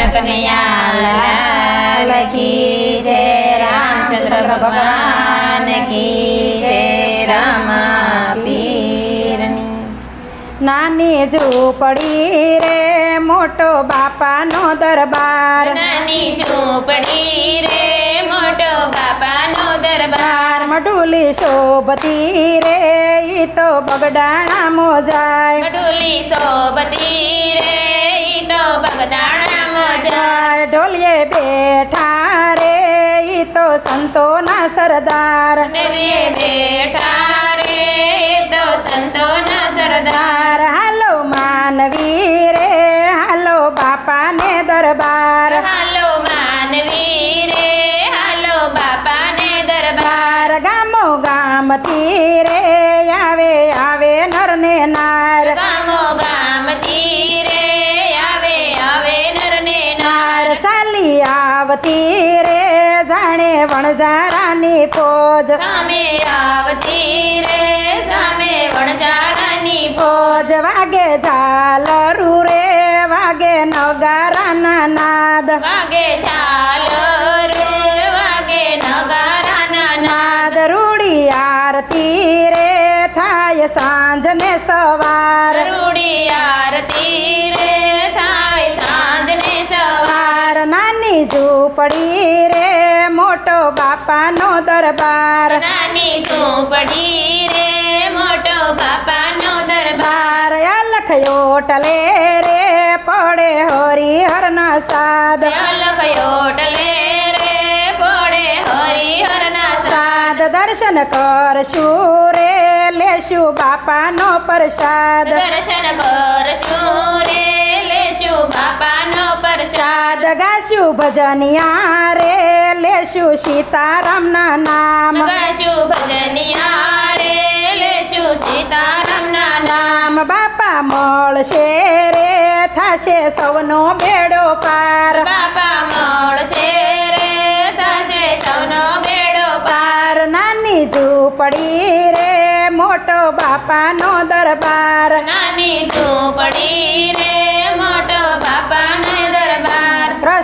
કૃષ્ણ કનૈયા કી જય રામચંદ્ર ભગવાન કી જય રામા નાની ઝૂંપડી રે મોટો બાપાનો દરબાર. નાની ઝૂંપડી રે મોટો બાપાનો દરબાર. મઢુલી શોભતી રે ઈ તો બગડાણા મોજાય. મડુલી શોભતી રે ઈ તો બગદાણા મોજા ઢોલીએ બેઠા રે ઈ તો સંતોના સરદાર. ઢોલીએ બેઠા રે તો સંતોના સરદાર. હાલો માનવી રે હાલો બાપાને દરબાર. હાલો માનવી રે હાલો બાપાને દરબાર. બાર ગામો ગામથી રે આવે આવે નર ને નાર. ગામો ગામથી રે આવતી રે જાણે વણઝારાની પોજ. સામે આવતી રે સામે વણઝારાની પોજ વાગે ઝાલરુ રે વાગે નગારાના નાદ. વાગે ઝાલરુ રે વાગે નગારાના નાદ. નાદ રૂડી આરતી રે થાય સાંજ ને સવાર. રૂડી આરતી રે નાની ઝૂંપડી રે મોટો બાપાનો દરબાર. નાની ઝૂંપડી રે મોટો બાપાનો દરબાર? બાર ટલે રે પડે હરિહરના સાદ. અલખ ટલે રે પડે હરિહરના સાદ. સાદ દર્શન કરશું રે લેશું બાપાનો પ્રસાદ. દર્શન કરશું રે લેશું પ્રસાદ સાદ ભજનિયા રે લેશું સીતારામના નામ. ગાશું ભજનિયા રે લેશું સીતારામના નામ. નામ બાપા મળશે રે થશે સૌનો બેડો પાર. બાપા મળશે રે થશે સૌનો બેડો પાર નાની ઝૂંપડી રે મોટો બાપાનો દરબાર. નાની ઝૂંપડી રે મોટો બાપાનો